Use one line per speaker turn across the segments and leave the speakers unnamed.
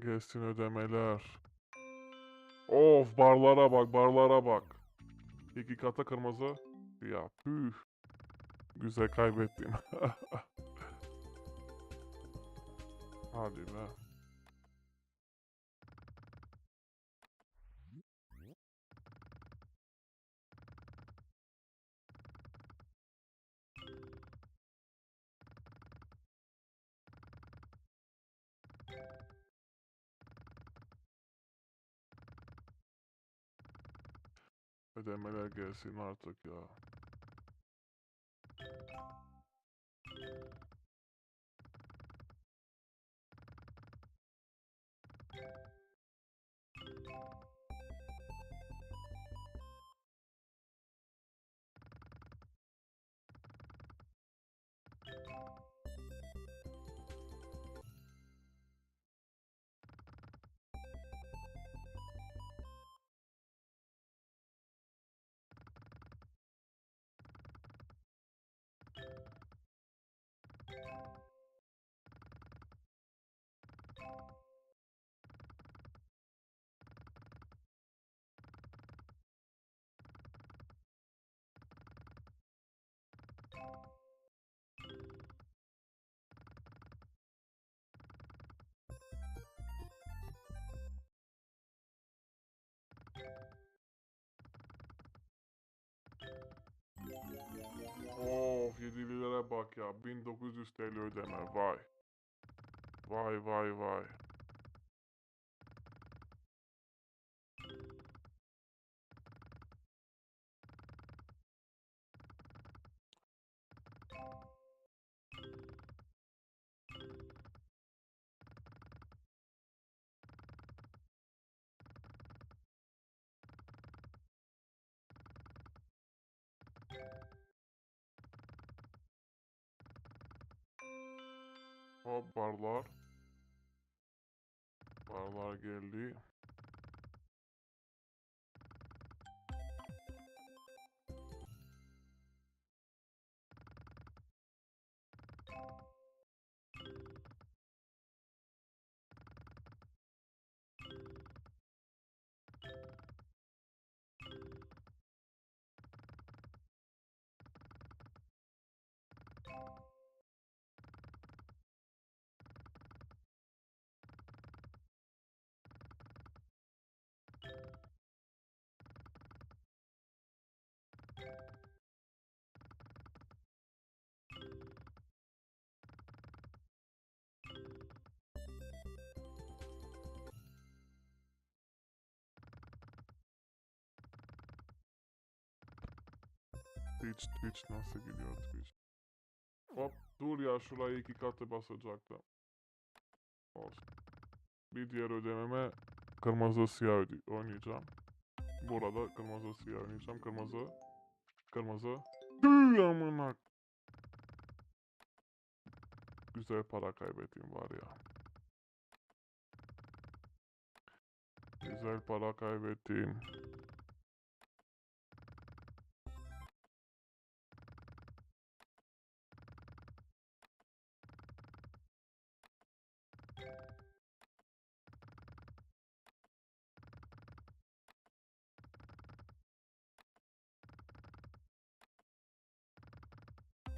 Gelsin ödemeler. Of barlara bak barlara bak. İki kata kırmızı. Ya püh. Güzel kaybettim. Hadi be. Edhe me energesi në artë 50'lere bak ya. 1900 TL ödeme. Vay. Vay vay vay. Hop barlar. Barlar geldi. Twitch, Twitch nasıl gidiyor Twitch? Hop dur ya şurayı iki katı basacaktım. Olsun. Bir diğer ödememe kırmızı siyah oynayacağım. Burada kırmızı siyah oynayacağım. Kırmızı. Kırmızı. Tüh amına. Güzel para kaybettim var ya. Güzel para kaybettim.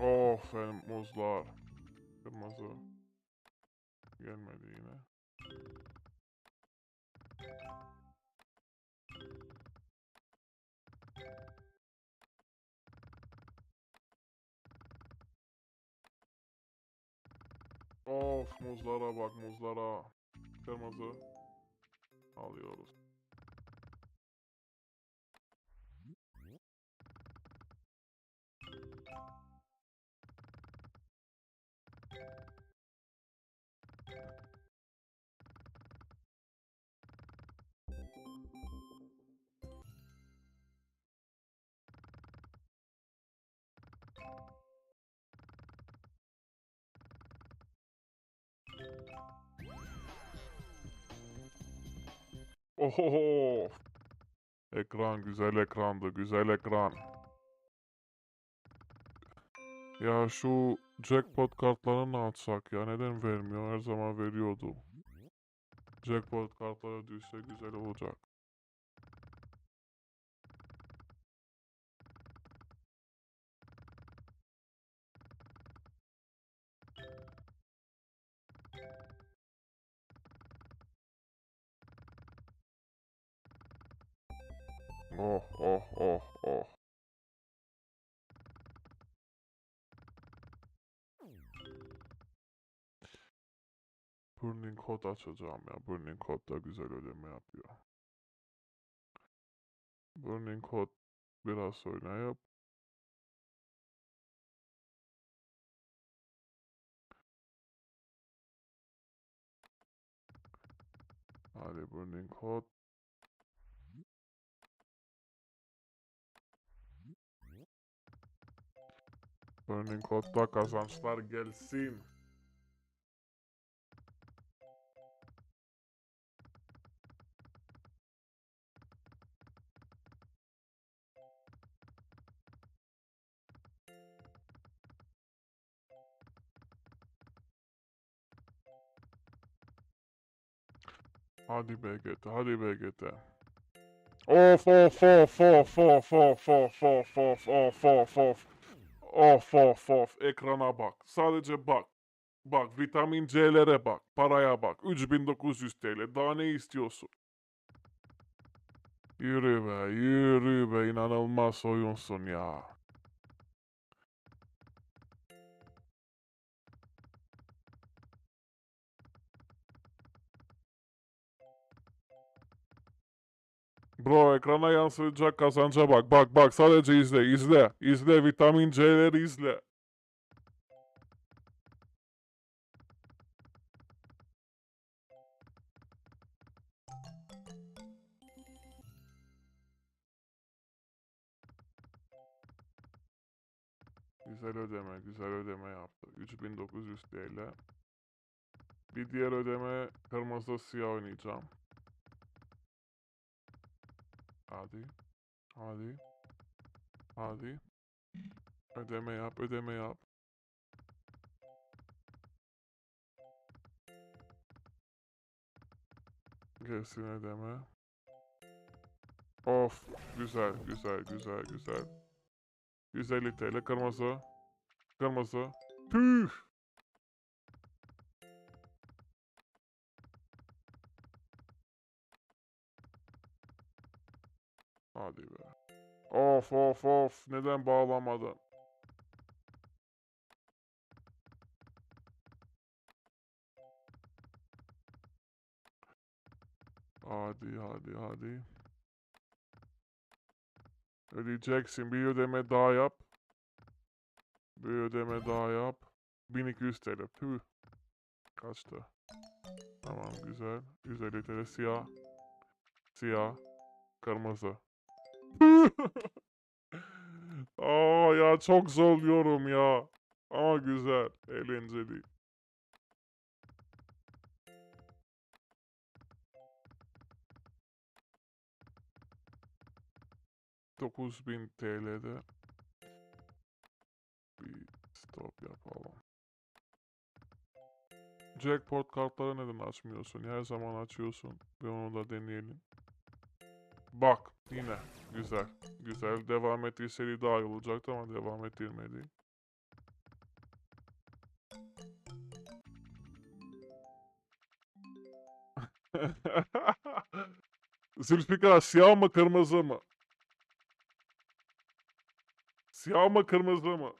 Of benim muzlar. Kırmızı. Gelmedi yine. Of muzlara bak muzlara. Kırmızı. Alıyoruz. Oho. Ekran güzel ekrandı, güzel ekran. Ya şu jackpot kartlarını ne atsak ya neden vermiyor? Her zaman veriyordu. Jackpot kartlara düşse güzel olacak. Oh oh oh oh. Burning Code açacağım ya. Burning Code da güzel ödeme yapıyor. Burning Code biraz oynayıp Hadi Burning Code. Burning Code'da kazançlar gelsin. Hadi BGT, hadi BGT. Of of of of of of of of of of of of of of of ekrana bak. Sadece bak. Bak vitamin C'lere bak. Paraya bak. 3900 TL. Daha ne istiyorsun? Yürü be, yürü be. inanılmaz oyunsun ya. Bro ekrana yansıyacak kazanca bak. Bak bak sadece izle izle. İzle vitamin C'leri izle. Güzel ödeme, güzel ödeme yaptı. 3900 TL. Bir diğer ödeme kırmızı siyah oynayacağım. Hadi. Hadi. Hadi. Ödeme yap, ödeme yap. Gelsin ödeme. Of, güzel, güzel, güzel, güzel. 150 TL kırmızı. Kırmızı. Tüh! Hadi be. Of of of. Neden bağlamadın? Hadi hadi hadi. Ödeyeceksin. Bir ödeme daha yap. Bir ödeme daha yap. 1200 TL. Tüh. Kaçtı. Tamam güzel. 150 TL siyah. Siyah. Kırmızı. Aa ya çok zorluyorum ya. Ama güzel. Eğlenceli. Dokuz bin TL'de bir stop yapalım. Jackpot kartları neden açmıyorsun? Her zaman açıyorsun. Ve onu da deneyelim. Bak yine güzel. Güzel. Devam ettiği seri daha iyi olacaktı ama devam ettirmedi. Zülfikar siyah mı kırmızı mı? Siyah mı kırmızı mı?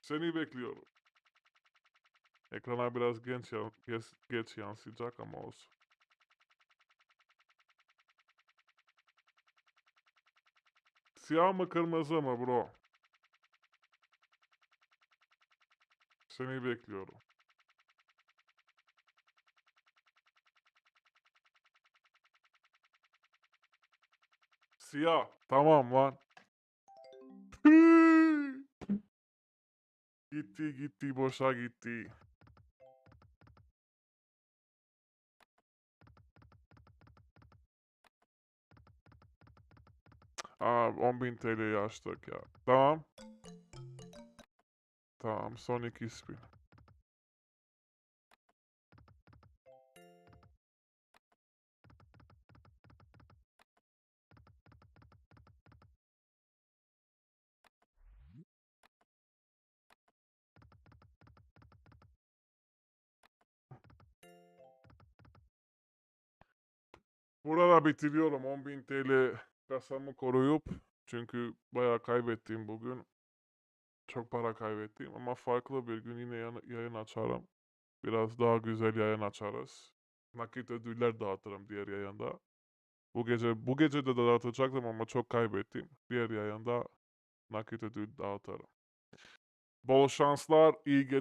Seni bekliyorum. Ekrana biraz genç, geç, geç yansıyacak ama olsun. Siyah mı kırmızı mı bro? Seni bekliyorum. Siyah. Tamam lan. Gitti gitti boşa gitti. Aa 10.000 TL'yi açtık ya. Tamam. Tamam son iki ismi. Burada bitiriyorum 10.000 TL kasamı koruyup çünkü bayağı kaybettim bugün. Çok para kaybettim ama farklı bir gün yine yayın açarım. Biraz daha güzel yayın açarız. Nakit ödüller dağıtırım diğer yayında. Bu gece bu gece de dağıtacaktım ama çok kaybettim. Diğer yayında nakit ödül dağıtırım. Bol şanslar, iyi geceler.